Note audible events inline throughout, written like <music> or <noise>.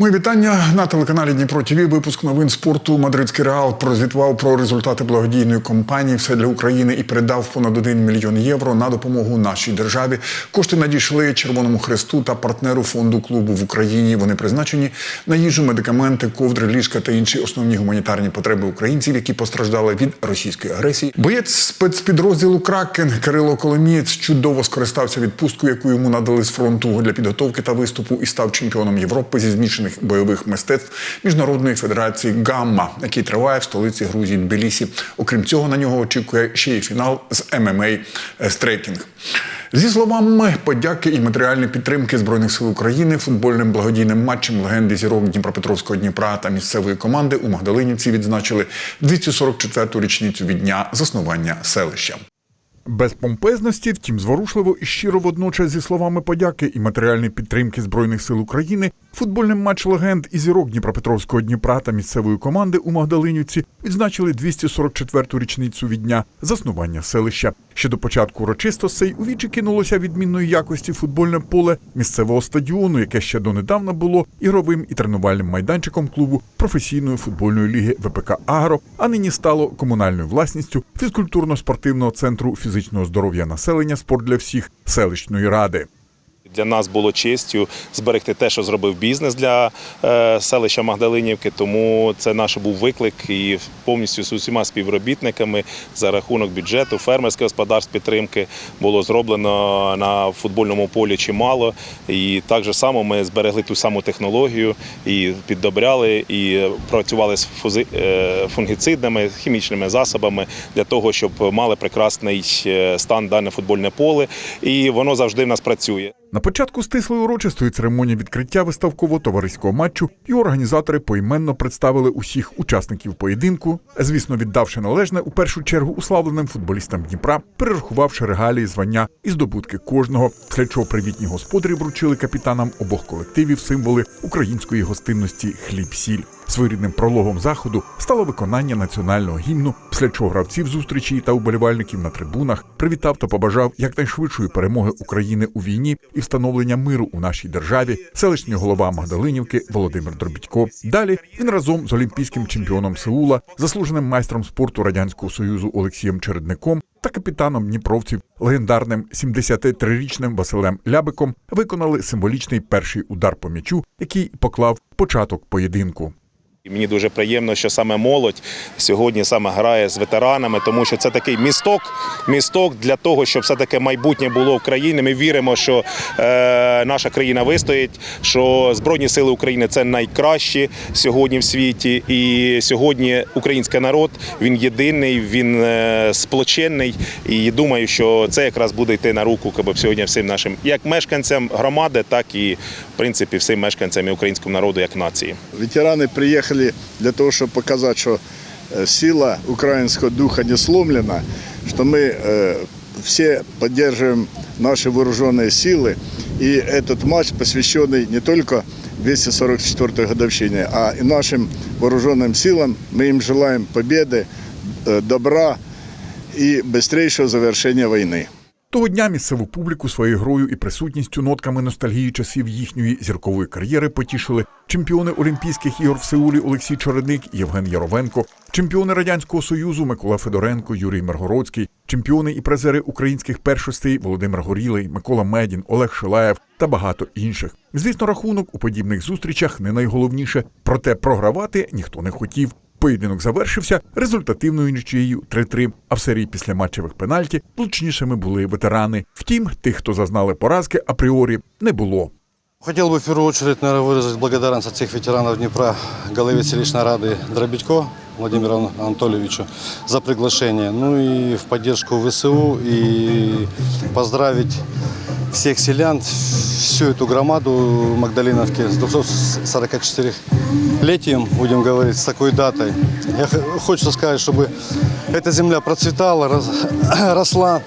Мої вітання на телеканалі Дніпро ТВ. Випуск новин спорту. Мадридський реал прозвітував про результати благодійної кампанії Все для України і передав понад 1 мільйон євро на допомогу нашій державі. Кошти надійшли Червоному Хресту та партнеру фонду клубу в Україні. Вони призначені на їжу, медикаменти, ковдри, ліжка та інші основні гуманітарні потреби українців, які постраждали від російської агресії. Боєць спецпідрозділу Кракен Кирило Коломієць чудово скористався відпусткою, яку йому надали з фронту для підготовки та виступу, і став чемпіоном Європи зі змішаних бойових мистецтв міжнародної федерації Гамма, який триває в столиці Грузії Тбілісі. Окрім цього, на нього очікує ще й фінал з ММА стрейкінг. Зі словами подяки і матеріальної підтримки збройних сил України футбольним благодійним матчем легенди зірок Дніпропетровського Дніпра та місцевої команди у Магдалинівці відзначили 244-ту річницю від дня заснування селища. Без помпезності, втім, зворушливо і щиро водночас зі словами подяки і матеріальної підтримки збройних сил України, футбольний матч легенд і зірок Дніпропетровського Дніпра та місцевої команди у Магдалинівці відзначили 244-ту річницю від дня заснування селища. Ще до початку урочистостей у вічі кинулося відмінної якості футбольне поле місцевого стадіону, яке ще донедавна було ігровим і тренувальним майданчиком клубу професійної футбольної ліги ВПК Агро, а нині стало комунальною власністю фізкультурно-спортивного центру фізичного здоров'я населення Спорт для всіх селищної ради. Для нас було честю зберегти те, що зробив бізнес для е, селища Магдалинівки. Тому це наш був виклик і повністю з усіма співробітниками за рахунок бюджету, фермерських господарств підтримки було зроблено на футбольному полі чимало. І так же само ми зберегли ту саму технологію і піддобряли, і працювали з е, фунгіцидними, хімічними засобами для того, щоб мали прекрасний е, стан дане футбольне поле. І воно завжди в нас працює. На початку стислої урочистої церемонії відкриття виставково-товариського матчу і організатори поіменно представили усіх учасників поєдинку, звісно, віддавши належне у першу чергу уславленим футболістам Дніпра, перерахувавши регалії, звання і здобутки кожного, після чого привітні господарі вручили капітанам обох колективів символи української гостинності хліб-сіль. Своєрідним прологом заходу стало виконання національного гімну, після чого гравців зустрічі та уболівальників на трибунах привітав та побажав якнайшвидшої перемоги України у війні і встановлення миру у нашій державі. Селищний голова Магдалинівки Володимир Дробідько. Далі він разом з олімпійським чемпіоном Сеула, заслуженим майстром спорту радянського союзу Олексієм Чередником та капітаном Дніпровців, легендарним 73-річним Василем Лябиком, виконали символічний перший удар по м'ячу, який поклав початок поєдинку. Мені дуже приємно, що саме молодь сьогодні саме грає з ветеранами, тому що це такий місток, місток для того, щоб все таки майбутнє було в країні. Ми віримо, що е, наша країна вистоїть, що Збройні сили України це найкращі сьогодні в світі. І сьогодні український народ він єдиний, він е, сплочений. І думаю, що це якраз буде йти на руку якби, сьогодні всім нашим як мешканцям громади, так і в принципі всім мешканцям і українського народу як нації. Ветераны приехали для того, чтобы показать, что э, сила украинского духа не сломлена, что мы э, все поддерживаем наши вооруженные силы. И этот матч посвященный не только 244-й годовщине, а и нашим вооруженным силам. Мы им желаем победы, э, добра и быстрейшего завершения войны. Того дня місцеву публіку своєю грою і присутністю нотками ностальгії часів їхньої зіркової кар'єри потішили чемпіони Олімпійських ігор в Сеулі Олексій Чородник і Євген Яровенко, чемпіони Радянського Союзу Микола Федоренко, Юрій Миргородський, чемпіони і призери українських першостей Володимир Горілий, Микола Медін, Олег Шилаєв та багато інших. Звісно, рахунок у подібних зустрічах не найголовніше, проте програвати ніхто не хотів. Поєдинок завершився результативною нічиєю 3-3, а в серії післяматчевих пенальті влучнішими були ветерани. Втім, тих, хто зазнали поразки, апріорі не було. Хотел бы в первую очередь, наверное, выразить благодарность от всех ветеранов Днепра голове селищной рады Дробитько Владимиру Анатольевичу за приглашение. Ну и в поддержку ВСУ и поздравить всех селян, всю эту громаду Магдалиновки с 244-летием, будем говорить, с такой датой. Я х- хочется сказать, чтобы эта земля процветала, рос- <coughs> росла.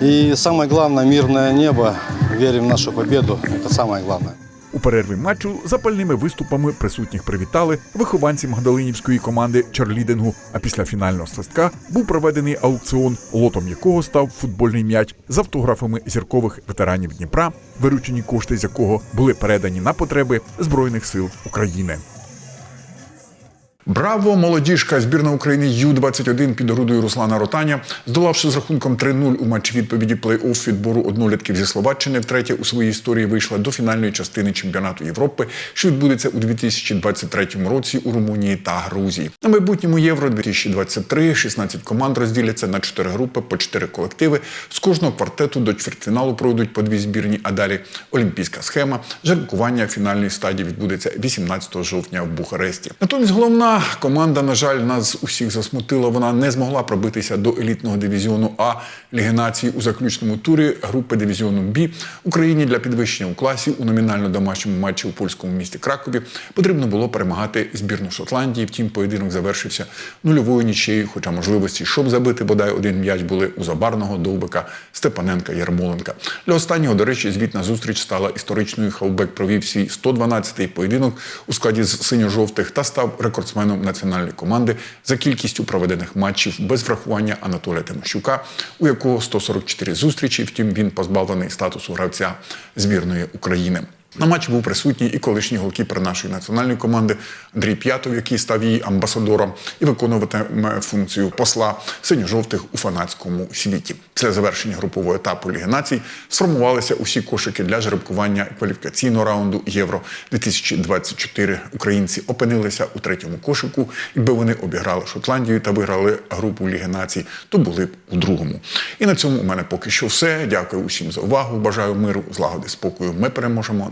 И самое главное, мирное небо. Верим в нашу победу. Это самое главное. У перерві матчу запальними виступами присутніх привітали вихованці Магдалинівської команди чарлідингу. А після фінального свистка був проведений аукціон, лотом якого став футбольний м'яч з автографами зіркових ветеранів Дніпра, виручені кошти з якого були передані на потреби Збройних сил України. Браво! Молодіжка збірна України Ю-21 під орудою Руслана Ротаня, здолавши з рахунком 3-0 у матчі відповіді плей-офф відбору однолітків зі Словаччини, втретє у своїй історії вийшла до фінальної частини чемпіонату Європи, що відбудеться у 2023 році у Румунії та Грузії. На майбутньому Євро 2023 16 команд розділяться на 4 групи по 4 колективи. З кожного квартету до чвертьфіналу пройдуть по дві збірні, а далі олімпійська схема. Жеребкування фінальної стадії відбудеться 18 жовтня в Бухаресті. Натомість головна команда, на жаль, нас усіх засмутила. Вона не змогла пробитися до елітного дивізіону А Ліги націй у заключному турі групи дивізіону Б Україні для підвищення у класі у номінально домашньому матчі у польському місті Кракові потрібно було перемагати збірну Шотландії. Втім, поєдинок завершився нульовою нічею, хоча можливості, щоб забити бодай один м'яч, були у Забарного, Довбика, Степаненка, Ярмоленка. Для останнього, до речі, звітна зустріч стала історичною. Хавбек провів свій 112-й поєдинок у складі з синьо-жовтих та став рекордсменом національної команди за кількістю проведених матчів без врахування Анатолія Тимощука, у якого 144 зустрічі. Втім, він позбавлений статусу гравця збірної України. На матчі був присутній і колишній голкіпер нашої національної команди Андрій П'ятов, який став її амбасадором і виконуватиме функцію посла синьо-жовтих у фанатському світі. Після завершення групового етапу Ліги націй сформувалися усі кошики для жеребкування кваліфікаційного раунду Євро 2024. Українці опинилися у третьому кошику. Якби вони обіграли Шотландію та виграли групу Ліги націй, то були б у другому. І на цьому у мене поки що все. Дякую усім за увагу. Бажаю миру, злагоди, спокою. Ми переможемо.